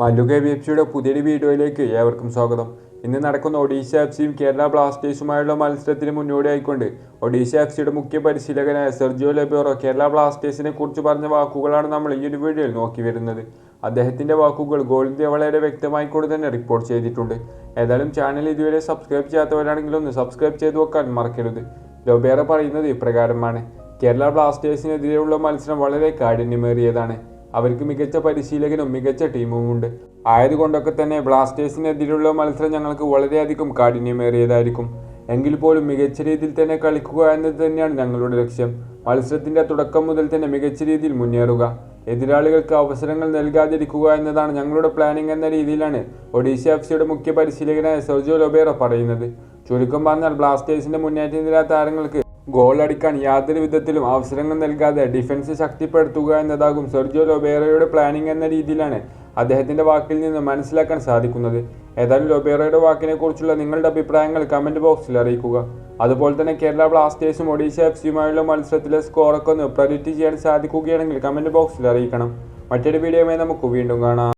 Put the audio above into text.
മല്ലുക B F സിയുടെ പുതിയൊരു വീഡിയോയിലേക്ക് ഏവർക്കും സ്വാഗതം. ഇന്ന് നടക്കുന്ന ഒഡീഷ എഫ് സിയും കേരള ബ്ലാസ്റ്റേഴ്സുമായുള്ള മത്സരത്തിന് മുന്നോടിയായിക്കൊണ്ട് ഒഡീഷ എഫ് സിയുടെ മുഖ്യ പരിശീലകനായ സെർജിയോ ലെബോറോ കേരള ബ്ലാസ്റ്റേഴ്സിനെ കുറിച്ച് പറഞ്ഞ വാക്കുകളാണ് നമ്മൾ ഈ ഒരു വീഡിയോയിൽ നോക്കി വരുന്നത്. അദ്ദേഹത്തിന്റെ വാക്കുകൾ ഗോൾഡ് വളരെ വ്യക്തമായി കൊണ്ട് തന്നെ റിപ്പോർട്ട് ചെയ്തിട്ടുണ്ട്. ഏതായാലും ചാനൽ ഇതുവരെ സബ്സ്ക്രൈബ് ചെയ്യാത്തവരാണെങ്കിൽ ഒന്ന് സബ്സ്ക്രൈബ് ചെയ്ത് വെക്കാൻ മറക്കരുത്. ലൊബേറ പറയുന്നത് ഇപ്രകാരമാണ്. കേരള ബ്ലാസ്റ്റേഴ്സിനെതിരെയുള്ള മത്സരം വളരെ കാഠിന്യമേറിയതാണ്. അവർക്ക് മികച്ച പരിശീലകനും മികച്ച ടീമും ഉണ്ട്. ആയതുകൊണ്ടൊക്കെ തന്നെ ബ്ലാസ്റ്റേഴ്സിനെതിരെയുള്ള മത്സരം ഞങ്ങൾക്ക് വളരെയധികം കാഠിന്യമേറിയതായിരിക്കും. എങ്കിൽ പോലും മികച്ച രീതിയിൽ തന്നെ കളിക്കുക എന്നത് തന്നെയാണ് ഞങ്ങളുടെ ലക്ഷ്യം. മത്സരത്തിന്റെ തുടക്കം മുതൽ തന്നെ മികച്ച രീതിയിൽ മുന്നേറുക. എതിരാളികൾക്ക് അവസരങ്ങൾ നൽകാതിരിക്കുക എന്നതാണ് ഞങ്ങളുടെ പ്ലാനിംഗ് എന്ന രീതിയിലാണ് ഒഡീഷ എഫ് സിയുടെ മുഖ്യ പരിശീലകനായ സെർജോ ലൊബേറോ പറയുന്നത്. ചുരുക്കം പറഞ്ഞാൽ ബ്ലാസ്റ്റേഴ്സിന്റെ മുന്നേറ്റ താരങ്ങൾക്ക് ഗോൾ അടിക്കാൻ യാതൊരു വിധത്തിലും അവസരങ്ങൾ നൽകാതെ ഡിഫൻസ് ശക്തിപ്പെടുത്തുക എന്നതാകും സെർജിയോ ലൊബേറയുടെ പ്ലാനിംഗ് എന്ന രീതിയിലാണ് അദ്ദേഹത്തിന്റെ വാക്കിൽ നിന്ന് മനസ്സിലാക്കാൻ സാധിക്കുന്നത്. ഏതായാലും ലൊബേറയുടെ വാക്കിനെ കുറിച്ചുള്ള നിങ്ങളുടെ അഭിപ്രായങ്ങൾ കമന്റ് ബോക്സിൽ അറിയിക്കുക. അതുപോലെ തന്നെ കേരള ബ്ലാസ്റ്റേഴ്സും ഒഡീഷ എഫ് സിയുമായുള്ള മത്സരത്തിലെ സ്കോറൊക്കെ ഒന്ന് പ്രഡിക്റ്റ് ചെയ്യാൻ സാധിക്കുകയാണെങ്കിൽ കമന്റ് ബോക്സിൽ അറിയിക്കണം. മറ്റൊരു വീഡിയോയുമായി നമുക്ക് വീണ്ടും കാണാം.